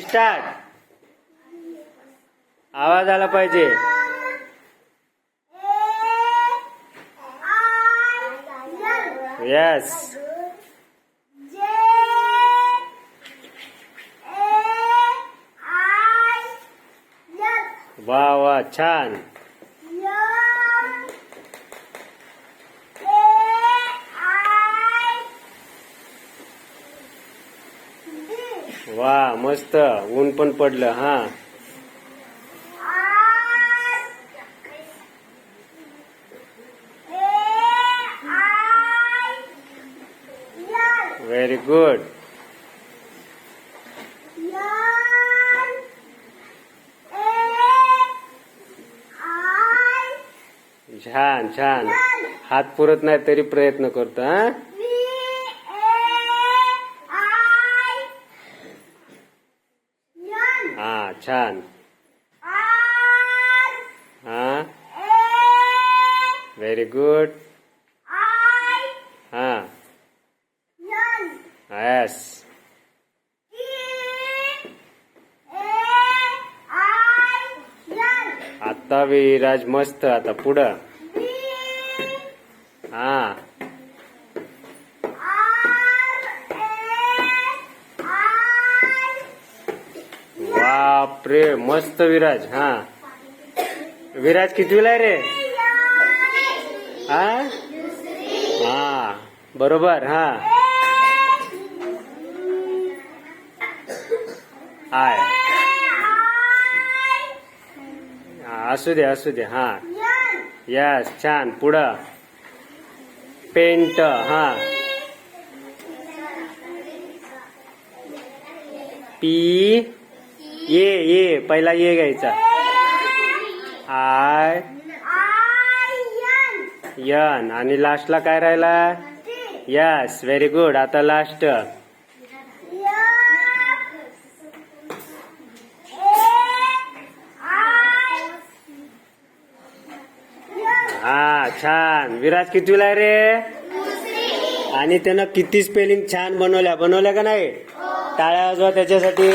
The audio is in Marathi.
स्टार्ट. आवाज आला पाहिजे. येस वा वा छान. वा मस्त. ऊन पण पडलं हा. व्हेरी गुड छान छान. हात पुरत नाही तरी प्रयत्न करतो हा. छान. हा? व्हेरी गुड हा. येस आता विराज मस्त आता पुढं. हा. बापरे मस्त विराज हा. विराज कितवीला आहे रे? हा? हा बरोबर हा. आय. असू दे असू दे हा. यस छान पुढं. पेंट हा. पी. ये ये पहिला ये घ्यायचा. आय. यन. आणि लास्टला काय राहिला? यस व्हेरी गुड आता लास्ट हा छान. विराज कितीला आहे रे? आणि त्यानं किती स्पेलिंग छान बनवल्या. बनवल्या का नाही? टाळ्या वाजवा त्याच्यासाठी.